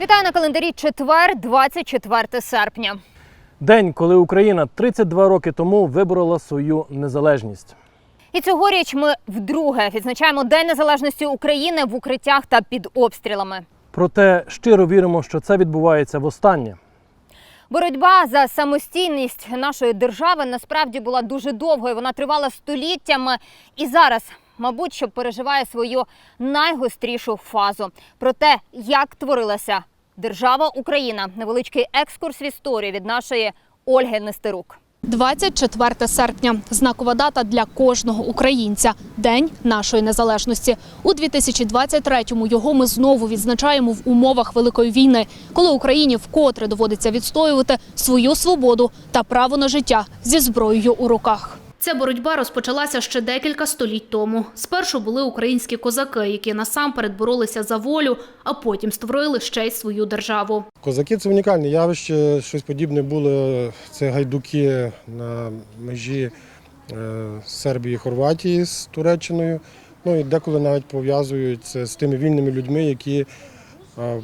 Вітаю на календарі четвер, 24 серпня. День, коли Україна 32 роки тому виборола свою незалежність. І цьогоріч ми вдруге відзначаємо День Незалежності України в укриттях та під обстрілами. Проте щиро віримо, що це відбувається востаннє. Боротьба за самостійність нашої держави насправді була дуже довгою. Вона тривала століттями і зараз, мабуть, що переживає свою найгострішу фазу. Про те, як творилася держава Україна, невеличкий екскурс в історію від нашої Ольги Нестерук. 24 серпня знакова дата для кожного українця День нашої незалежності. У 2023-му його ми знову відзначаємо в умовах великої війни, коли Україні вкотре доводиться відстоювати свою свободу та право на життя зі зброєю у руках. Ця боротьба розпочалася ще декілька століть тому. Спершу були українські козаки, які насамперед боролися за волю, а потім створили ще й свою державу. Козаки це унікальне явище. Щось подібне було. Це гайдуки на межі е, Сербії Хорватії з Туреччиною. Ну і деколи навіть пов'язують це з тими вільними людьми, які е,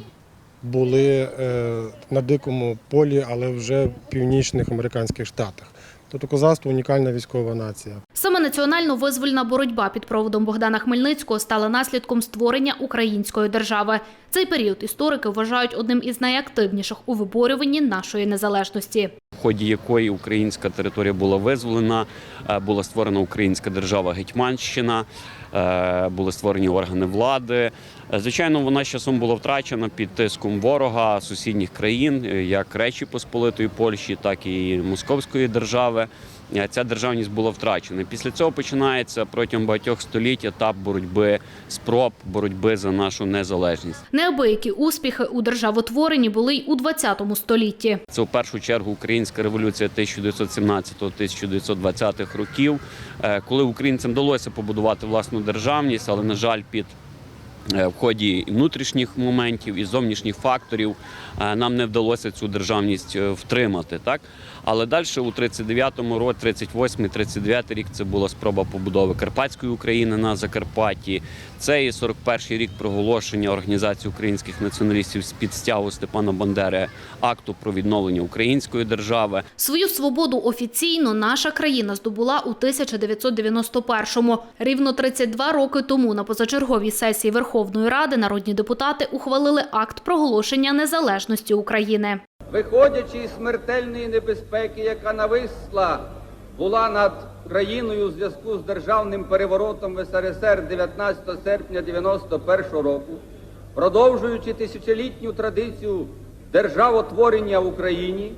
були е, на дикому полі, але вже в північних американських штатах. Тобто козацтво унікальна військова нація. Саме національно-визвольна боротьба під проводом Богдана Хмельницького стала наслідком створення української держави. Цей період історики вважають одним із найактивніших у виборюванні нашої незалежності. в ході якої українська територія була визволена, е, була створена українська держава Гетьманщина, е, були створені органи влади. Е, Звичайно, вона з часом була втрачена під тиском ворога сусідніх країн, як Речі Посполитої Польщі, так і Московської держави. Е, Ця державність була втрачена. Після цього починається протягом багатьох століть етап боротьби спроб боротьби за нашу незалежність. Неабиякі успіхи у державотворенні були й у 20 столітті. Це в першу чергу українська революція 1917-1920 років, е, коли українцям вдалося побудувати власну державність, але на жаль, під е, в ході внутрішніх моментів і зовнішніх факторів нам не вдалося цю державність втримати. Так? Але далі у 39-му році, 38 39 рік це була спроба побудови Карпатської України на Закарпатті. Це і 41-й рік проголошення Організації українських націоналістів з під стягу Степана Бандери акту про відновлення української держави. Свою свободу офіційно наша країна здобула у 1991-му. Рівно 32 роки тому на позачерговій сесії Верховної Ради народні депутати ухвалили акт проголошення незалежності України. Виходячи із смертельної небезпеки, яка нависла була над країною у зв'язку з державним переворотом в СРСР 19 серпня 91 року, продовжуючи тисячолітню традицію державотворення в Україні,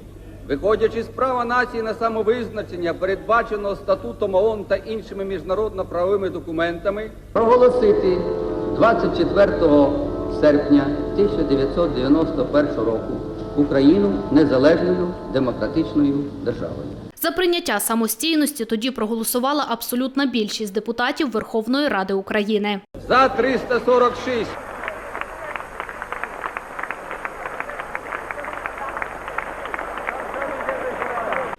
виходячи з права нації на самовизначення, передбаченого статутом ООН та іншими міжнародно-правовими документами, проголосити 24 серпня 1991 року Україну незалежною демократичною державою. За прийняття самостійності тоді проголосувала абсолютна більшість депутатів Верховної Ради України. За 346.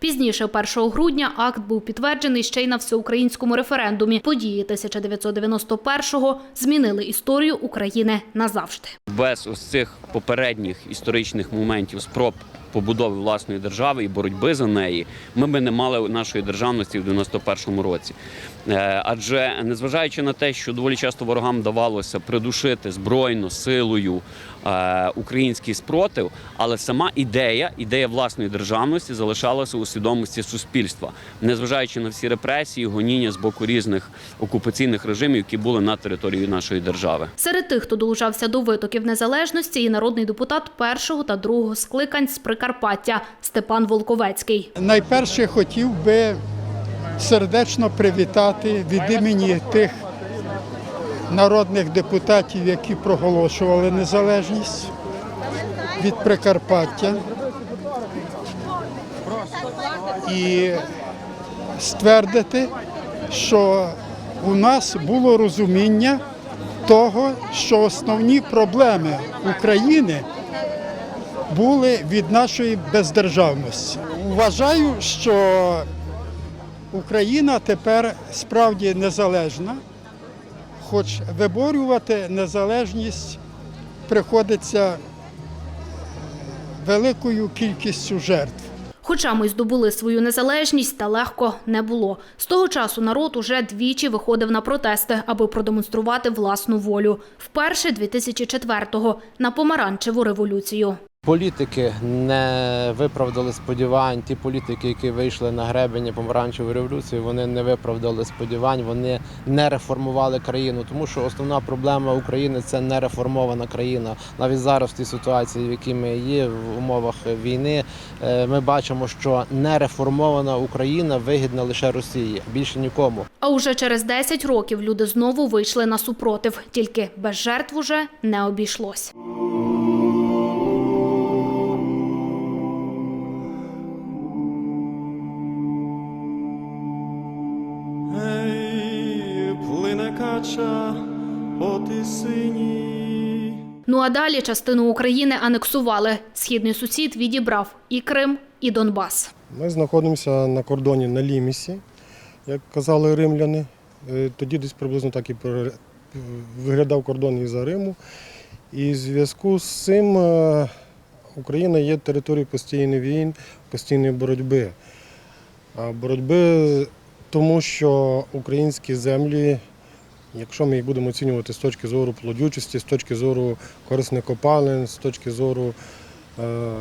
Пізніше, 1 грудня, акт був підтверджений ще й на всеукраїнському референдумі. Події 1991-го змінили історію України назавжди. Без ось цих попередніх історичних моментів спроб побудови власної держави і боротьби за неї, ми би не мали нашої державності в 91-му році. Е, Адже незважаючи на те, що доволі часто ворогам вдавалося придушити збройно силою е, український спротив, але сама ідея, ідея власної державності залишалася у свідомості суспільства, незважаючи на всі репресії, гоніння з боку різних окупаційних режимів, які були на території нашої держави. Серед тих, хто долучався до витоків незалежності, і народний депутат першого та другого скликань з Прикарпаття Степан Волковецький. Найперше хотів би сердечно привітати від імені тих народних депутатів, які проголошували незалежність від Прикарпаття. І ствердити, що у нас було розуміння того, що основні проблеми України були від нашої бездержавності. Вважаю, що Україна тепер справді незалежна, хоч виборювати незалежність приходиться великою кількістю жертв. Хоча ми здобули свою незалежність, та легко не було. З того часу народ уже двічі виходив на протести, аби продемонструвати власну волю. Вперше 2004-го на помаранчеву революцію. Політики не виправдали сподівань. Ті політики, які вийшли на гребені помаранчевої революції, вони не виправдали сподівань, вони не реформували країну. Тому що основна проблема України це не реформована країна. Навіть зараз в тій ситуації, в якій ми є в умовах війни, е, ми бачимо, що нереформована Україна вигідна лише Росії, більше нікому. А уже через 10 років люди знову вийшли на супротив. Тільки без жертв уже не обійшлось. Плине кача по. Ну а далі частину України анексували. Східний сусід відібрав і Крим, і Донбас. Ми знаходимося на кордоні на Лімісі, як казали римляни. Е, Тоді десь приблизно так і виглядав кордон і за Риму. І в зв'язку з цим е, Україна є територією постійних війн, постійної боротьби. А боротьби тому, що українські землі, якщо ми їх будемо оцінювати з точки зору плодючості, з точки зору корисних копалин, з точки зору е,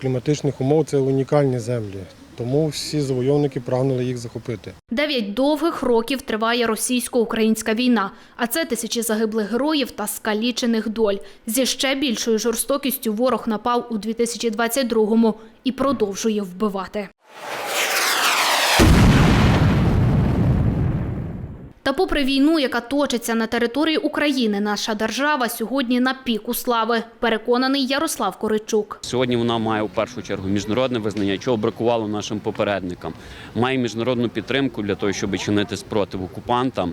кліматичних умов, це унікальні землі. Тому всі завойовники прагнули їх захопити. Дев'ять довгих років триває російсько-українська війна, а це тисячі загиблих героїв та скалічених доль. Зі ще більшою жорстокістю ворог напав у 2022-му і продовжує вбивати. Та попри війну, яка точиться на території України, наша держава сьогодні на піку слави, переконаний Ярослав Коричук. Сьогодні вона має у першу чергу міжнародне визнання, чого бракувало нашим попередникам. Має міжнародну підтримку для того, щоб чинити спротив окупантам.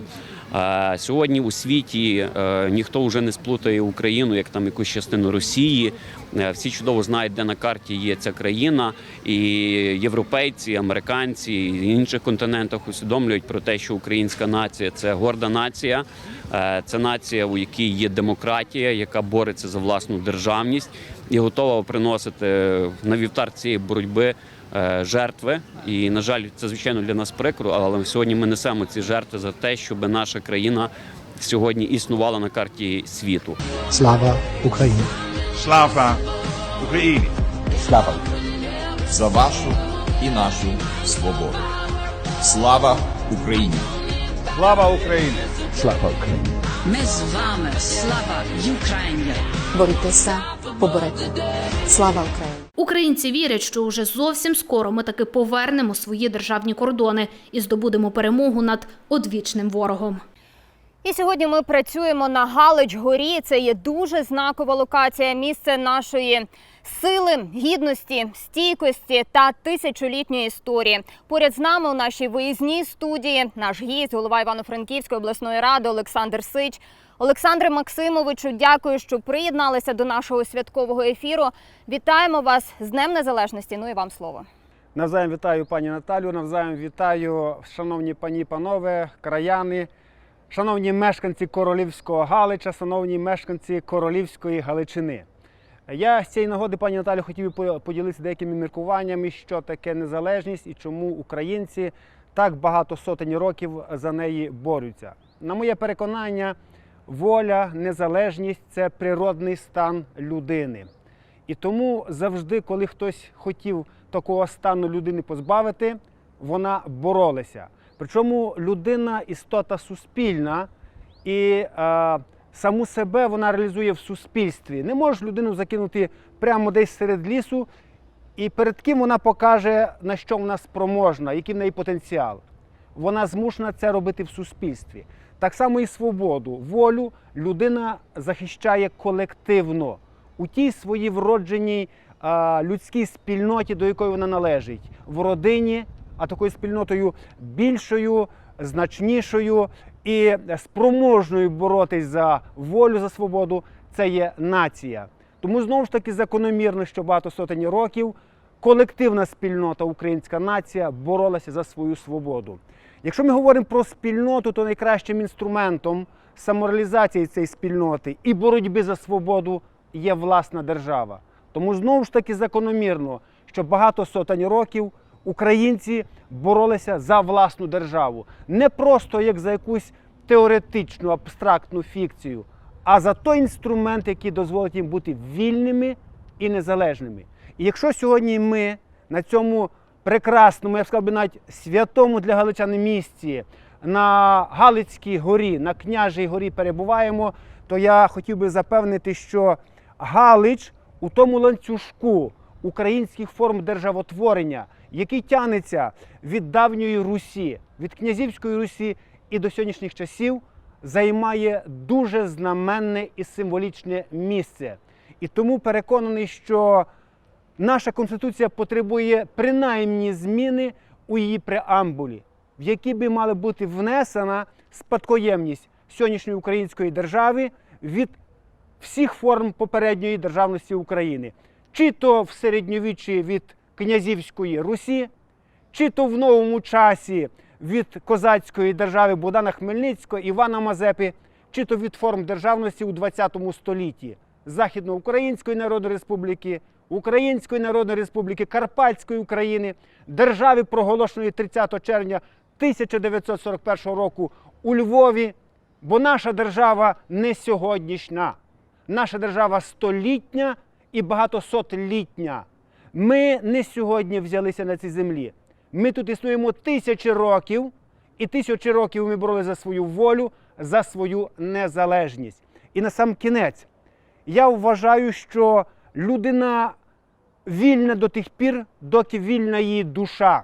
Сьогодні у світі е, ніхто вже не сплутає Україну як там якусь частину Росії. Е, Всі чудово знають, де на карті є ця країна, і європейці, американці і інших континентах усвідомлюють про те, що українська нація це горда нація, Е, це нація, у якій є демократія, яка бореться за власну державність і готова приносити на вівтар цієї боротьби е, жертви. І на жаль, це звичайно для нас прикро, але сьогодні ми несемо ці жертви за те, щоб наша країна сьогодні існувала на карті світу. Слава Україні! Слава Україні! Слава! за вашу і нашу свободу. Слава Україні! Слава Україні! Слава Україні! Ми з вами, слава Україні! Борітеся, поборете. Слава Україні! Українці вірять, що уже зовсім скоро ми таки повернемо свої державні кордони і здобудемо перемогу над одвічним ворогом. І сьогодні ми працюємо на Галич горі. Це є дуже знакова локація, місце нашої сили, гідності, стійкості та тисячолітньої історії. Поряд з нами у нашій виїзній студії наш гість, голова Івано-Франківської обласної ради Олександр Сич. Олександре Максимовичу, дякую, що приєдналися до нашого святкового ефіру. Вітаємо вас з Днем Незалежності. Ну і вам слово. Навзаєм вітаю пані Наталю, навзаєм вітаю, шановні пані, панове, краяни, шановні мешканці Королівського Галича, шановні мешканці Королівської Галичини. Я з цієї нагоди, пані Наталю, хотів би поділитися деякими міркуваннями, що таке незалежність і чому українці так багато сотень років за неї борються. На моє переконання, воля, незалежність це природний стан людини. І тому завжди, коли хтось хотів такого стану людини позбавити, вона боролася. Причому людина істота суспільна, і е, саму себе вона реалізує в суспільстві. Не можеш людину закинути прямо десь серед лісу, і перед ким вона покаже, на що вона спроможна, який в неї потенціал. Вона змушена це робити в суспільстві. Так само і свободу, волю людина захищає колективно у тій своїй вродженій а, людській спільноті, до якої вона належить, в родині, а такою спільнотою більшою, значнішою і спроможною боротись за волю, за свободу це є нація. Тому знову ж таки закономірно, що багато сотень років колективна спільнота, українська нація боролася за свою свободу. Якщо ми говоримо про спільноту, то найкращим інструментом самореалізації цієї спільноти і боротьби за свободу є власна держава. Тому знову ж таки закономірно, що багато сотень років українці боролися за власну державу. Не просто як за якусь теоретичну абстрактну фікцію, а за той інструмент, який дозволить їм бути вільними і незалежними. І якщо сьогодні ми на цьому прекрасному, я б сказав би навіть святому для галичан місці на Галицькій горі, на Княжій горі перебуваємо, то я хотів би запевнити, що Галич у тому ланцюжку українських форм державотворення, який тягнеться від давньої Русі, від князівської Русі і до сьогоднішніх часів, займає дуже знаменне і символічне місце. І тому переконаний, що наша конституція потребує принаймні зміни у її преамбулі, в якій би мала бути внесена спадкоємність сьогоднішньої української держави від всіх форм попередньої державності України, чи то в середньовіччі від князівської Русі, чи то в новому часі від козацької держави Богдана Хмельницького, Івана Мазепи, чи то від форм державності у ХХ столітті Західноукраїнської Народної Республіки, Української Народної Республіки, Карпатської України, держави, проголошеної 30 червня 1941 року у Львові. Бо наша держава не сьогоднішня, наша держава столітня і багатосотлітня. Ми не сьогодні взялися на цій землі. Ми тут існуємо тисячі років, і тисячі років ми боролися за свою волю, за свою незалежність. І на сам кінець я вважаю, що людина вільна до тих пір, доки вільна її душа.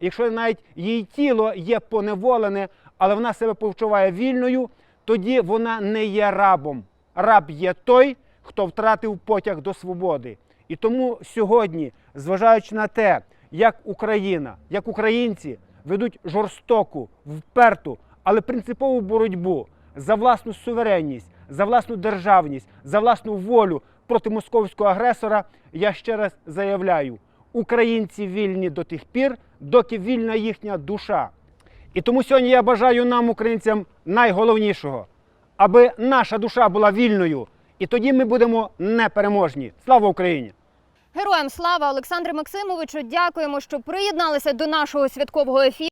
Якщо навіть її тіло є поневолене, але вона себе почуває вільною, тоді вона не є рабом. Раб є той, хто втратив потяг до свободи. І тому сьогодні, зважаючи на те, як Україна, як українці ведуть жорстоку, вперту, але принципову боротьбу за власну суверенність, за власну державність, за власну волю проти московського агресора, я ще раз заявляю: українці вільні до тих пір, доки вільна їхня душа. І тому сьогодні я бажаю нам, українцям, найголовнішого, аби наша душа була вільною, і тоді ми будемо непереможні. Слава Україні! Героям слава Олександре Максимовичу. Дякуємо, що приєдналися до нашого святкового ефіру.